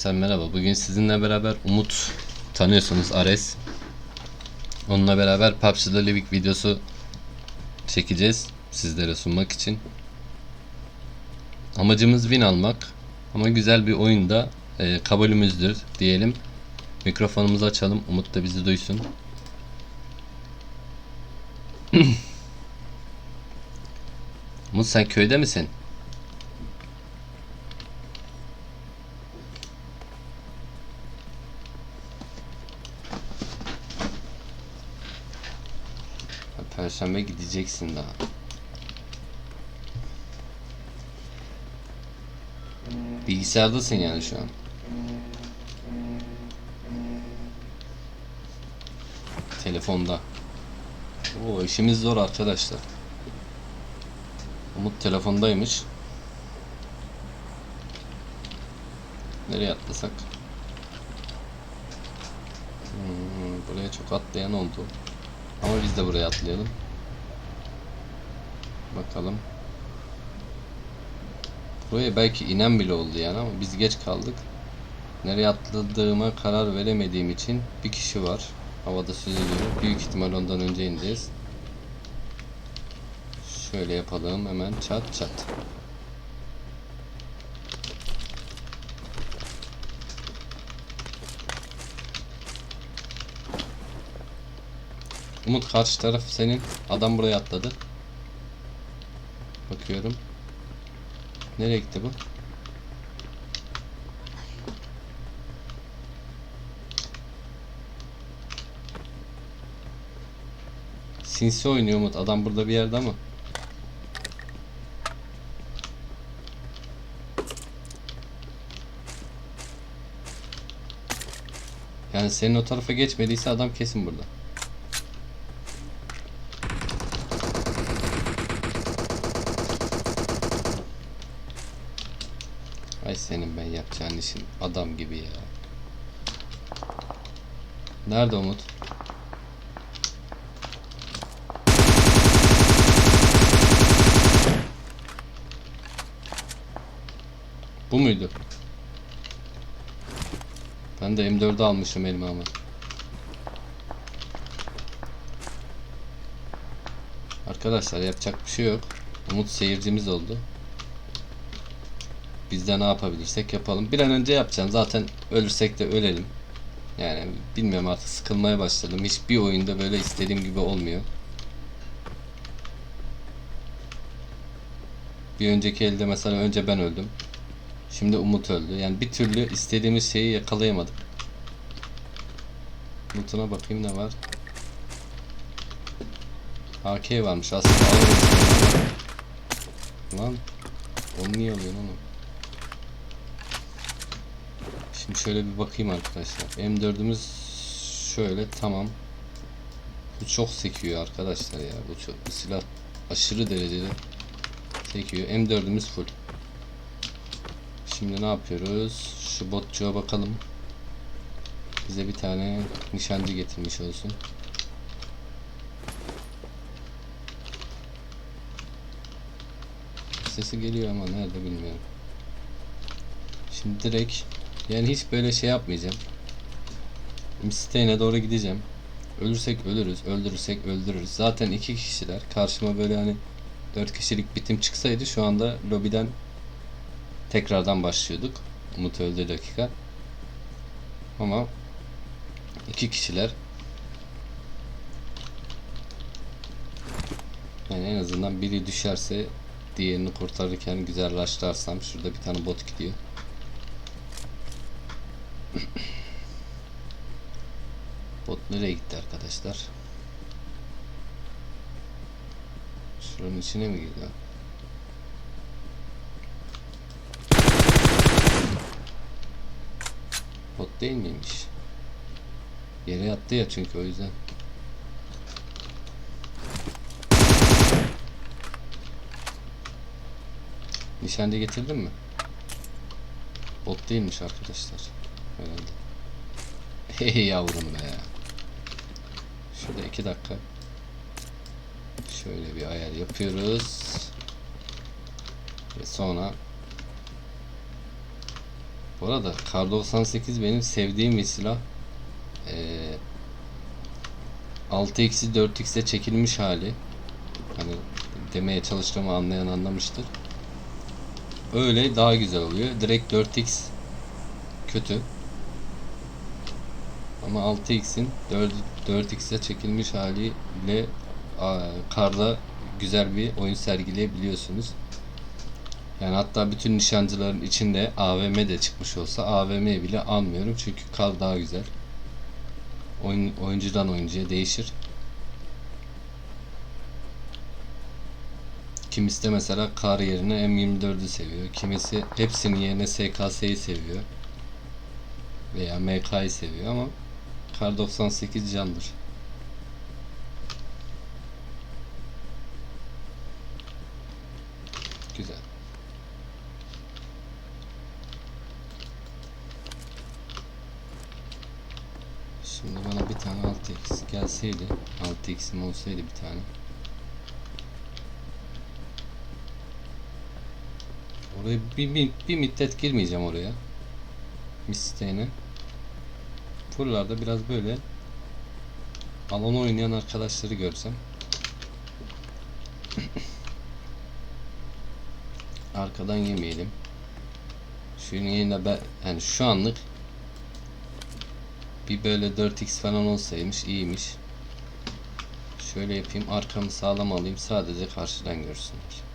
Arkadaşlar merhaba. Bugün sizinle beraber Umut tanıyorsunuz Ares. Onunla beraber PUBG'da Livik videosu çekeceğiz sizlere sunmak için. Amacımız win almak ama güzel bir oyunda e, kabulümüzdür diyelim. Mikrofonumuzu açalım. Umut da bizi duysun. Umut sen köyde misin? Ha, Perşembe gideceksin daha. Bilgisayardasın yani şu an. Telefonda. Oo işimiz zor arkadaşlar. Umut telefondaymış. Nereye atlasak? Hmm, buraya çok atlayan oldu. Ama biz de buraya atlayalım. Bakalım. Buraya belki inen bile oldu yani ama biz geç kaldık. Nereye atladığıma karar veremediğim için bir kişi var. Havada süzülüyor. Büyük ihtimal ondan önce ineceğiz. Şöyle yapalım hemen çat çat. Umut karşı taraf senin. Adam buraya atladı. Bakıyorum. Nereye gitti bu? Sinsi oynuyor Umut. Adam burada bir yerde ama. Yani senin o tarafa geçmediyse adam kesin burada. Ay senin ben yapacağın işin adam gibi ya. Nerede Umut? Bu muydu? Ben de M4'ü almışım elime ama. Arkadaşlar yapacak bir şey yok. Umut seyircimiz oldu. Biz de ne yapabilirsek yapalım. Bir an önce yapacağım. Zaten ölürsek de ölelim. Yani bilmiyorum artık sıkılmaya başladım. Hiçbir oyunda böyle istediğim gibi olmuyor. Bir önceki elde mesela önce ben öldüm. Şimdi Umut öldü. Yani bir türlü istediğimiz şeyi yakalayamadık. Umut'una bakayım ne var. AK varmış aslında. Lan onu niye alıyorsun onu? Şimdi şöyle bir bakayım arkadaşlar. M4'ümüz şöyle tamam. Bu çok sekiyor arkadaşlar ya. Bu çok bu silah aşırı derecede sekiyor. M4'ümüz full. Şimdi ne yapıyoruz? Şu botçuğa bakalım. Bize bir tane nişancı getirmiş olsun. Sesi geliyor ama nerede bilmiyorum. Şimdi direkt yani hiç böyle şey yapmayacağım. Misteğine doğru gideceğim. Ölürsek ölürüz, öldürürsek öldürürüz. Zaten iki kişiler. Karşıma böyle hani dört kişilik bitim çıksaydı şu anda lobiden tekrardan başlıyorduk. Umut öldü dakika. Ama iki kişiler yani en azından biri düşerse diğerini kurtarırken güzel rushlarsam şurada bir tane bot gidiyor. Bot nereye gitti arkadaşlar? Şuranın içine mi girdi? Bot değil miymiş? Yere yattı ya çünkü o yüzden. Nişancı getirdin mi? Bot değilmiş arkadaşlar. Herhalde. Hey yavrum be. Şurada iki dakika. Şöyle bir ayar yapıyoruz. Ve sonra Bu arada Kar 98 benim sevdiğim bir silah. Ee, 6x'i 4x'e çekilmiş hali. Hani demeye çalıştığımı anlayan anlamıştır. Öyle daha güzel oluyor. Direkt 4x kötü. Ama 6x'in 4, 4x'e çekilmiş haliyle karda güzel bir oyun sergileyebiliyorsunuz. Yani hatta bütün nişancıların içinde AVM de çıkmış olsa AVM'yi bile almıyorum çünkü kar daha güzel. Oyun, oyuncudan oyuncuya değişir. Kimisi de mesela kar yerine M24'ü seviyor. Kimisi hepsinin yerine SKS'yi seviyor. Veya MK'yı seviyor ama Kar 98 candır. Güzel. Şimdi bana bir tane 6x gelseydi 6x'im olsaydı bir tane Oraya bir, bir, bir müddet girmeyeceğim oraya Misteğine Buralarda biraz böyle alan oynayan arkadaşları görsem arkadan yemeyelim. Şunun yerine ben yani şu anlık bir böyle 4x falan olsaymış iyiymiş. Şöyle yapayım arkamı sağlam alayım sadece karşıdan görsünler.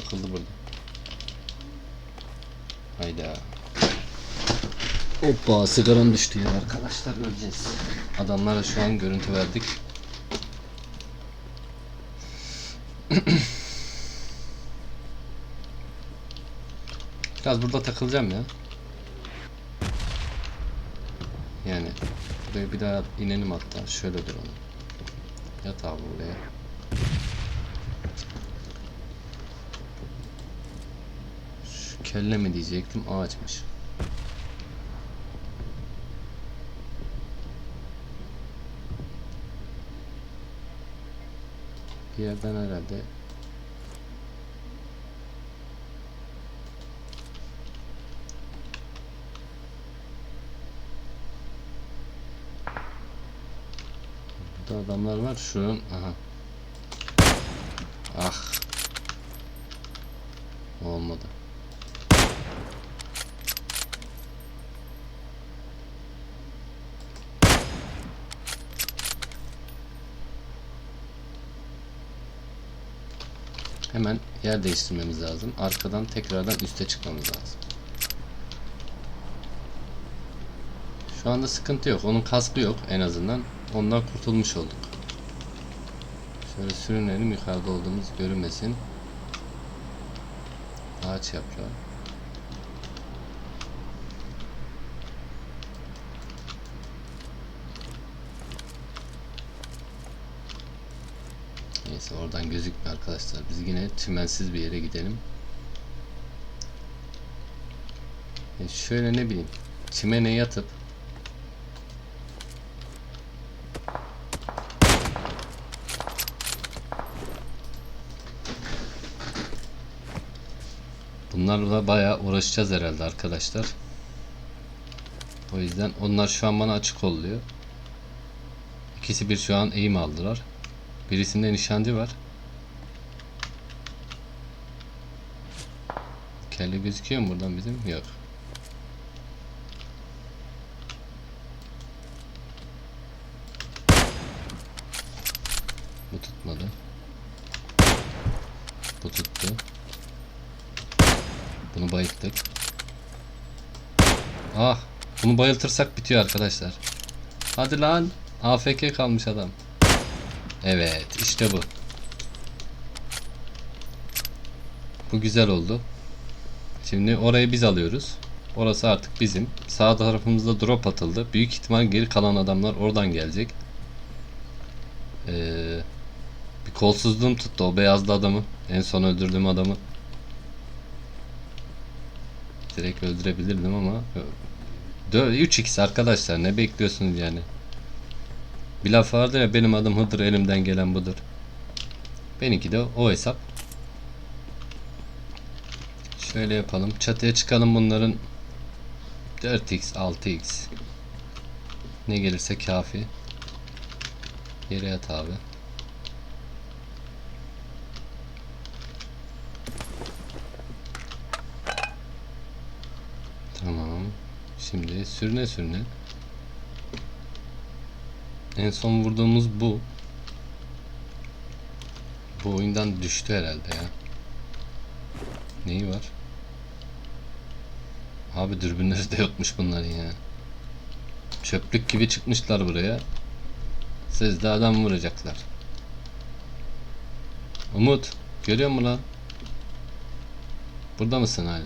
Takıldı burada. Hayda. Hoppa sigaram düştü ya arkadaşlar öleceğiz. Adamlara şu an görüntü verdik. Biraz burada takılacağım ya. Yani buraya bir daha inelim hatta. Şöyle duralım. Yat abi buraya. Şu kelle mi diyecektim ağaçmış. Bir yerden herhalde Burada adamlar var şu an. Aha. Ah. Olmadı. Hemen yer değiştirmemiz lazım. Arkadan tekrardan üste çıkmamız lazım. Şu anda sıkıntı yok. Onun kaskı yok en azından. Ondan kurtulmuş olduk. Şöyle sürünelim yukarıda olduğumuz görünmesin. Ağaç yaprağı. Neyse oradan gözükmüyor arkadaşlar. Biz yine çimensiz bir yere gidelim. E şöyle ne bileyim çimene yatıp Bunlarla bayağı uğraşacağız herhalde arkadaşlar. O yüzden onlar şu an bana açık oluyor. İkisi bir şu an eğim aldılar. Birisinde nişancı var. Kelle gözüküyor mu buradan bizim? Yok. Bu tutmadı. Bu tuttu. Bunu bayılttık. Ah! Bunu bayıltırsak bitiyor arkadaşlar. Hadi lan! AFK kalmış adam. Evet, işte bu. Bu güzel oldu. Şimdi orayı biz alıyoruz. Orası artık bizim. Sağ tarafımızda drop atıldı. Büyük ihtimal geri kalan adamlar oradan gelecek. Ee, bir kolsuzluğum tuttu o beyazlı adamı. En son öldürdüğüm adamı. Direkt öldürebilirdim ama 3x arkadaşlar ne bekliyorsunuz yani? Bir laf vardır ya benim adım Hıdır elimden gelen budur. Benimki de o hesap. Şöyle yapalım. Çatıya çıkalım bunların 4x 6x ne gelirse kafi. Yere yat abi. Tamam. Şimdi sürüne sürüne. En son vurduğumuz bu. Bu oyundan düştü herhalde ya. Neyi var? Abi dürbünleri de yokmuş bunların ya. Çöplük gibi çıkmışlar buraya. Siz de adam vuracaklar. Umut, görüyor musun lan? Burada mısın hala?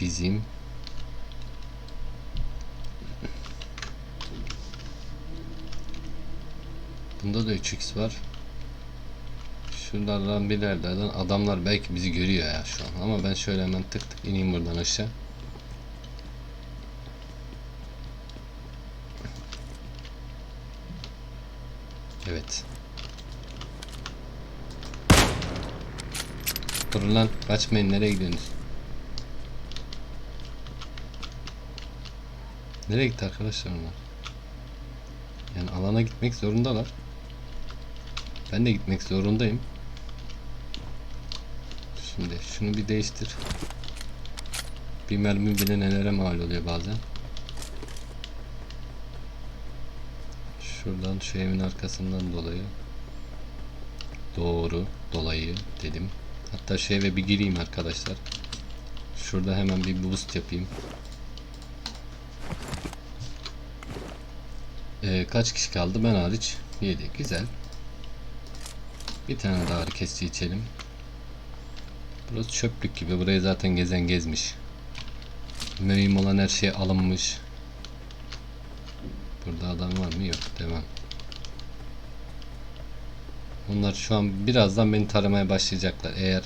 Bizim Bunda da 3x var. Şuralardan bir yerlerden adamlar belki bizi görüyor ya şu an. Ama ben şöyle hemen tık tık ineyim buradan aşağı. Evet. Durun lan kaçmayın nereye gidiyorsunuz? Nereye gitti arkadaşlar onlar? Yani alana gitmek zorundalar. Ben de gitmek zorundayım. Şimdi şunu bir değiştir. Bir mermi bile nelere mal oluyor bazen. Şuradan şu evin arkasından dolayı. Doğru dolayı dedim. Hatta şu eve bir gireyim arkadaşlar. Şurada hemen bir boost yapayım. Ee, kaç kişi kaldı? Ben hariç 7. Güzel. Bir tane daha ağrı kesici içelim. Burası çöplük gibi. Burayı zaten gezen gezmiş. Mühim olan her şey alınmış. Burada adam var mı? Yok. Devam. Bunlar şu an birazdan beni taramaya başlayacaklar. Eğer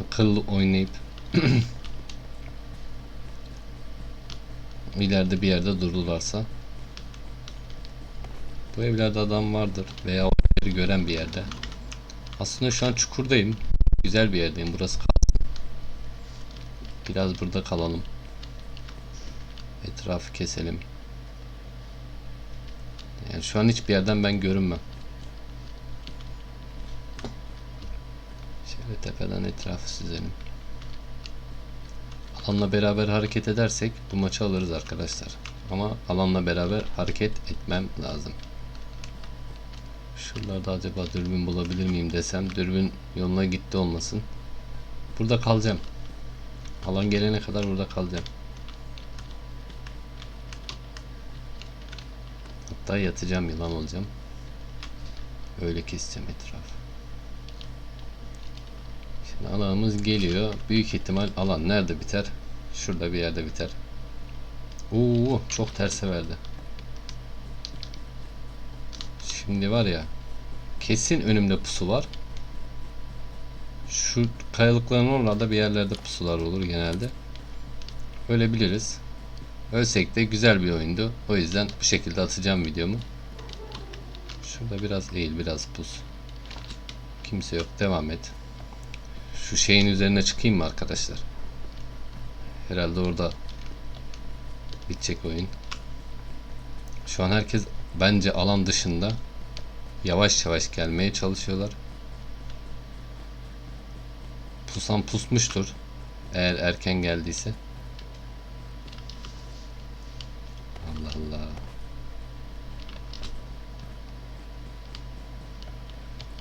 akıllı oynayıp ileride bir yerde dururlarsa bu evlerde adam vardır veya o evleri gören bir yerde. Aslında şu an çukurdayım. Güzel bir yerdeyim. Burası kalsın. Biraz burada kalalım. Etrafı keselim. Yani şu an hiçbir yerden ben görünmem. Şöyle tepeden etrafı süzelim. Alanla beraber hareket edersek bu maçı alırız arkadaşlar. Ama alanla beraber hareket etmem lazım. Şuralarda acaba dürbün bulabilir miyim desem dürbün yoluna gitti olmasın. Burada kalacağım. Alan gelene kadar burada kalacağım. Hatta yatacağım yılan olacağım. Öyle keseceğim etrafı. Şimdi alanımız geliyor. Büyük ihtimal alan nerede biter? Şurada bir yerde biter. Oo çok terse verdi. Şimdi var ya kesin önümde pusu var. Şu kayalıkların oralarda bir yerlerde pusular olur genelde. Ölebiliriz. Ölsek de güzel bir oyundu. O yüzden bu şekilde atacağım videomu. Şurada biraz eğil biraz pus. Kimse yok devam et. Şu şeyin üzerine çıkayım mı arkadaşlar? Herhalde orada bitecek oyun. Şu an herkes bence alan dışında yavaş yavaş gelmeye çalışıyorlar. Pusan pusmuştur. Eğer erken geldiyse. Allah Allah.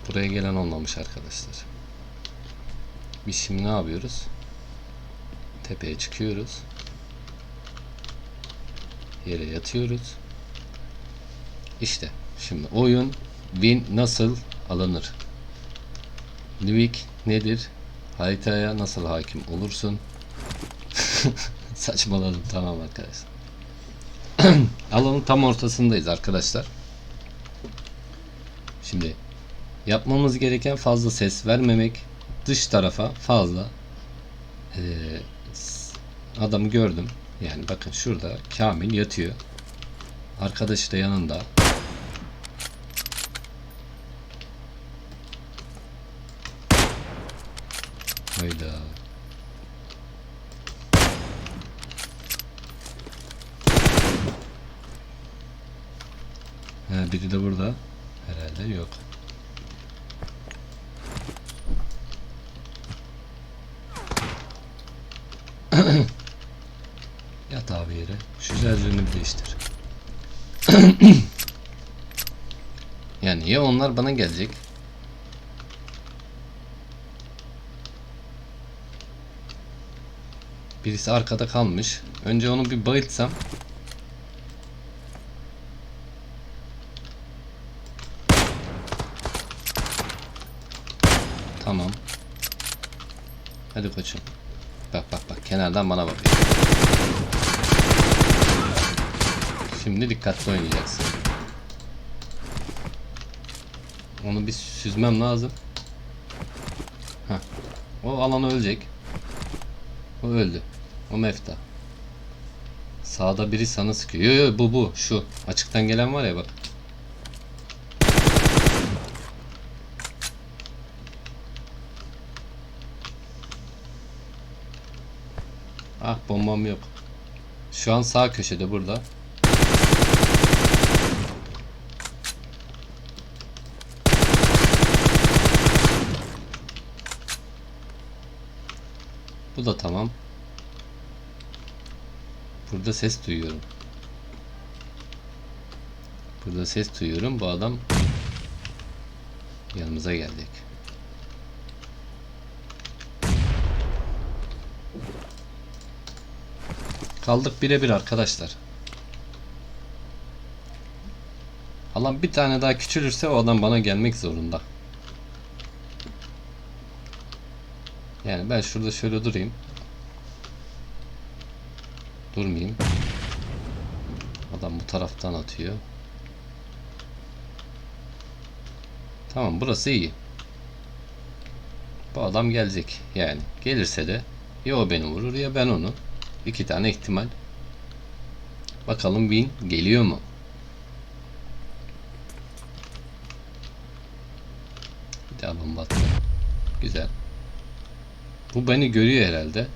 Buraya gelen olmamış arkadaşlar. Biz şimdi ne yapıyoruz? Tepeye çıkıyoruz. Yere yatıyoruz. İşte şimdi oyun win nasıl alınır. Livik nedir? Haritaya nasıl hakim olursun? Saçmaladım tamam arkadaşlar. Alanın tam ortasındayız arkadaşlar. Şimdi yapmamız gereken fazla ses vermemek. Dış tarafa fazla s- adamı gördüm. Yani bakın şurada Kamil yatıyor. Arkadaşı da yanında. Hayda. Biri de burada. Herhalde yok. Yat abi yere. Şu şarjörünü bir değiştir. yani ya onlar bana gelecek. Birisi arkada kalmış. Önce onu bir bayıltsam. Tamam. Hadi koçum. Bak bak bak kenardan bana bakıyor. Şimdi dikkatli oynayacaksın. Onu bir süzmem lazım. Heh. O alan ölecek. O öldü. O mefta. Sağda biri sana sıkıyor. Yo yo bu bu şu. Açıktan gelen var ya bak. Ah bombam yok. Şu an sağ köşede burada. Bu da tamam. Burada ses duyuyorum. Burada ses duyuyorum. Bu adam yanımıza gelecek. Kaldık birebir arkadaşlar. Alan bir tane daha küçülürse o adam bana gelmek zorunda. Yani ben şurada şöyle durayım. Durmayayım. Adam bu taraftan atıyor. Tamam burası iyi. Bu adam gelecek yani. Gelirse de ya o beni vurur ya ben onu. İki tane ihtimal. Bakalım win geliyor mu? Bir daha bomba attı. Güzel. Bu beni görüyor herhalde.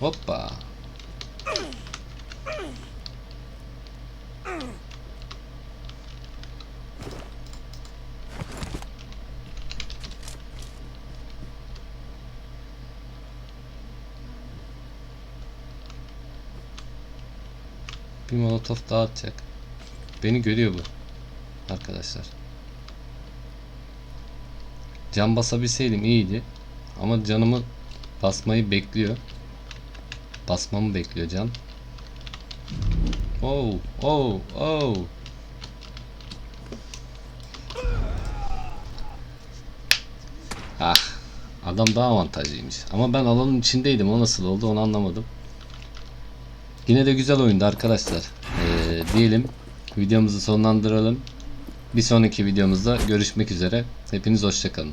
Hoppa. Bir molotof daha atacak. Beni görüyor bu. Arkadaşlar. Can basabilseydim iyiydi. Ama canımı basmayı bekliyor. Basmamı bekliyor can. Oh, oh, oh. Ah, adam daha avantajlıymış. Ama ben alanın içindeydim. O nasıl oldu onu anlamadım. Yine de güzel oyundu arkadaşlar. Ee, diyelim videomuzu sonlandıralım. Bir sonraki videomuzda görüşmek üzere. Hepiniz hoşçakalın.